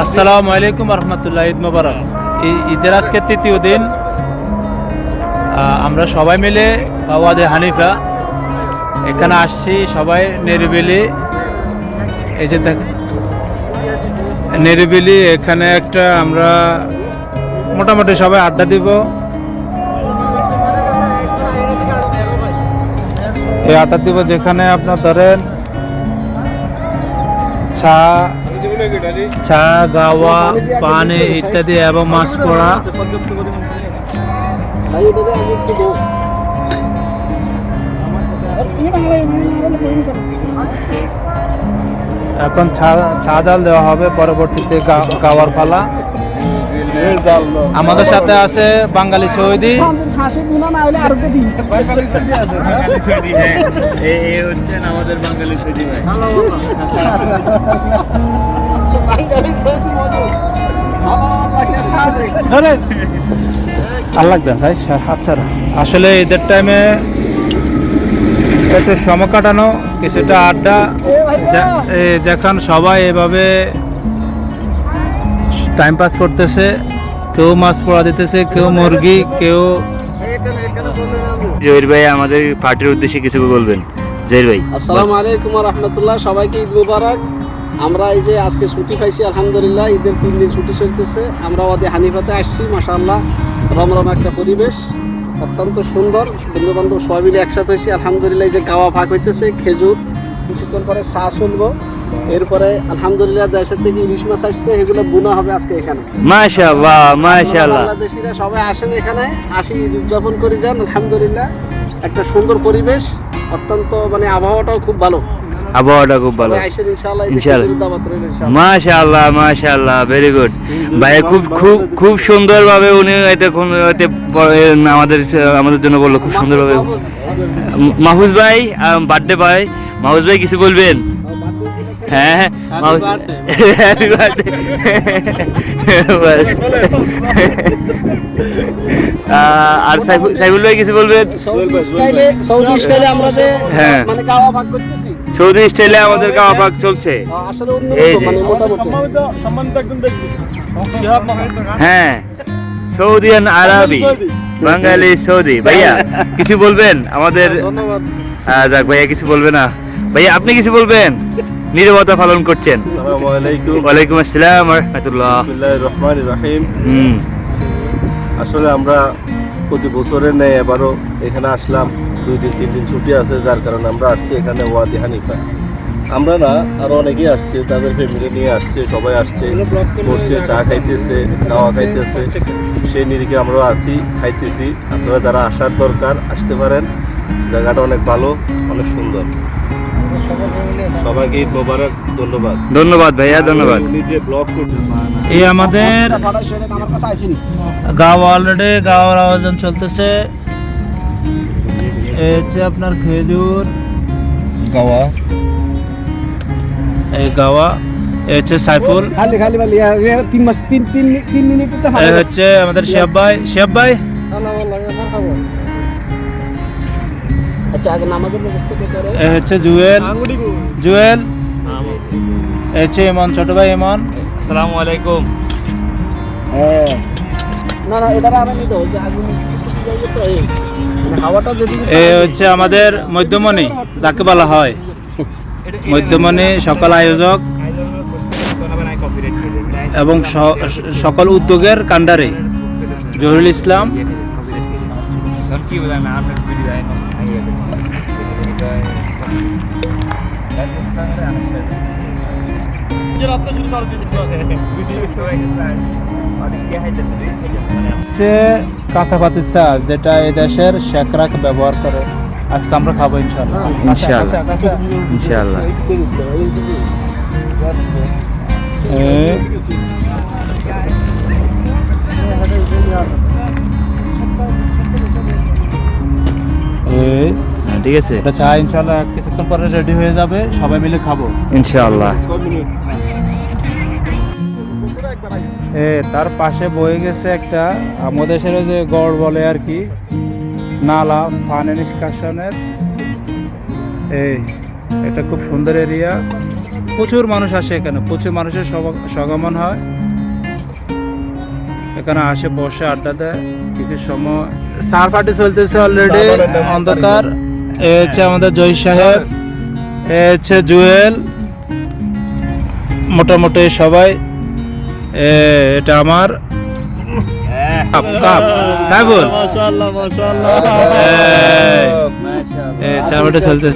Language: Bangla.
আসসালামু আলাইকুম রহমতুল্লাহ ঈদ মোবারক। ঈদের আজকে তৃতীয় দিন। আমরা সবাই মিলে ওয়াদে হানিফা। এখানে আসছি সবাই নিরিবিলি। এই যে নিরিবিলি এখানে একটা আমরা মোটামুটি সবাই আড্ডা দিব। এই আড্ডা দিব যেখানে আপনার ধরেন চা চা, গাওয়া, পানে ইত্যাদি এবং মাছ পড়া। এখন চা জাল দেওয়া হবে, পরবর্তীতে গাওয়ার পালা। আমাদের সাথে আছে বাঙালি সৌদি। আমাদের বাঙালি সৌদি ভাই আল্লাহ দেন ভাই আচ্ছা আসলে ঈদের টাইমে একটু সময় কাটানো কিছুটা আড্ডা যখন সবাই এভাবে টাইম পাস করতেছে কেউ মাছ পড়া দিতেছে কেউ মুরগি কেউ জহির ভাই আমাদের পার্টির উদ্দেশ্যে কিছু বলবেন। জহির ভাই। আসসালামু আলাইকুম রহমতুল্লাহ। সবাইকে ঈদ মুবারক। আমরা এই যে আজকে ছুটি পাইছি আলহামদুলিল্লাহ ঈদের তিন দিন ছুটি চলতেছে। আমরা ওদের হানিফাতে আসছি মাশাআল্লাহ। রমরম একটা পরিবেশ অত্যন্ত সুন্দর। বন্ধু বান্ধব সবাই মিলে একসাথে হয়েছি। আলহামদুলিল্লাহ এই যে গাওয়া ভাগ হইতেছে খেজুর। কিছুক্ষণ পরে চা শুনব। এরপরে আলহামদুলিল্লাহ দেশের থেকে ইলিশ মাছ আসছে এগুলো বুনা হবে আজকে এখানে। মাশাআল্লাহ মাশাআল্লাহ। বাংলাদেশিরা সবাই আসেন এখানে আসি ঈদ উদযাপন করে যান আলহামদুলিল্লাহ। একটা সুন্দর পরিবেশ অত্যন্ত মানে আবহাওয়াটাও খুব ভালো। আবহাওয়াটা খুব ভালো। মাশাআল্লাহ মাশাআল্লাহ ভেরি গুড ভাই খুব খুব খুব সুন্দরভাবে উনি এটা আমাদের আমাদের জন্য বলল খুব সুন্দরভাবে। মাহফুজ ভাই। বার্থডে ভাই। মাহফুজ ভাই কিছু বলবেন? হ্যাঁ হ্যাঁ। হ্যাপি বার্থডে আর সাইফুল ভাই কিছু বলবেন? সৌদি স্টাইলে আমরা যে হ্যাঁ। মানে গাওয়া ভাগ করতেছি। সৌদি স্টাইলে আমাদের গাওয়া পাক চলছে। এই যে। মানে হ্যাঁ। সৌদিয়ান আরবি। বাঙালি সৌদি। ভাইয়া কিছু বলবেন? আমাদের ধন্যবাদ। যাক ভাইয়া কিছু বলবে না। ভাইয়া আপনি কিছু বলবেন? নিরবতা পালন করছেন। ওয়ালাইকুম আসসালাম রহমতুল্লাহ। রহমানির রহিম। হুম। আসলে আমরা প্রতি বছরের নেই এবারও এখানে আসলাম। দুই দিন তিন দিন ছুটি আছে যার কারণে আমরা আসছি এখানে ওয়াদি হানিফা। আমরা না আরও অনেকেই আসছে তাদের ফ্যামিলি নিয়ে আসছে সবাই আসছে। বসছে চা খাইতেছে খাওয়া খাইতেছে। সেই নিরিখে আমরাও আছি খাইতেছি। আপনারা যারা আসার দরকার আসতে পারেন। জায়গাটা অনেক ভালো অনেক সুন্দর। সবাইকে মোবারক ধন্যবাদ। ধন্যবাদ ভাইয়া ধন্যবাদ। ব্লগ এই আমাদের গাওয়া অলরেডি গাওয়ার আয়োজন চলতেছে। এই হচ্ছে আপনার খেজুর। গাওয়া। এই গাওয়া। এই হচ্ছে সাইফুল। খালি খালি খালি। তিন মাস তিন তিন তিন মিনিট হচ্ছে আমাদের শিয়াব ভাই। শিয়াব ভাই? হচ্ছে জুয়েল জুয়েল হচ্ছে ইমন ছোট ভাই ইমন আসসালামু আলাইকুম এই হচ্ছে আমাদের মধ্যমণি যাকে বলা হয় মধ্যমণি সকল আয়োজক এবং স- সকল উদ্যোগের কাণ্ডারে জহিরুল ইসলাম। হচ্ছে কাঁচা পাতির চা যেটা এই দেশের শেখরা ব্যবহার করে আজকে আমরা খাব ইনশাল্লাহ ইনশাআল্লাহ। কাঁচা, ঠিক আছে? এটা চা ইনশাল্লাহ কিছুক্ষণ পরে রেডি হয়ে যাবে সবাই মিলে খাব। ইনশাআল্লাহ। এ তার পাশে বয়ে গেছে একটা আমাদের যে গড় বলে আর কি নালা ফানি নিষ্কাশনের। এই এটা খুব সুন্দর এরিয়া প্রচুর মানুষ আসে এখানে প্রচুর মানুষের সগমন হয়। এখানে আসে বসে আড্ডা দেয়। কিছু সময় সার পার্টি চলতেছে অলরেডি অন্ধকার। এ হচ্ছে আমাদের জয় সাহেব। এ হচ্ছে জুয়েল। মোটামুটি সবাই। এটা আমার। কাপ কাপ সাহেবুল মাশাআল্লাহ মাশাআল্লাহ। এই, এই চলতেছে।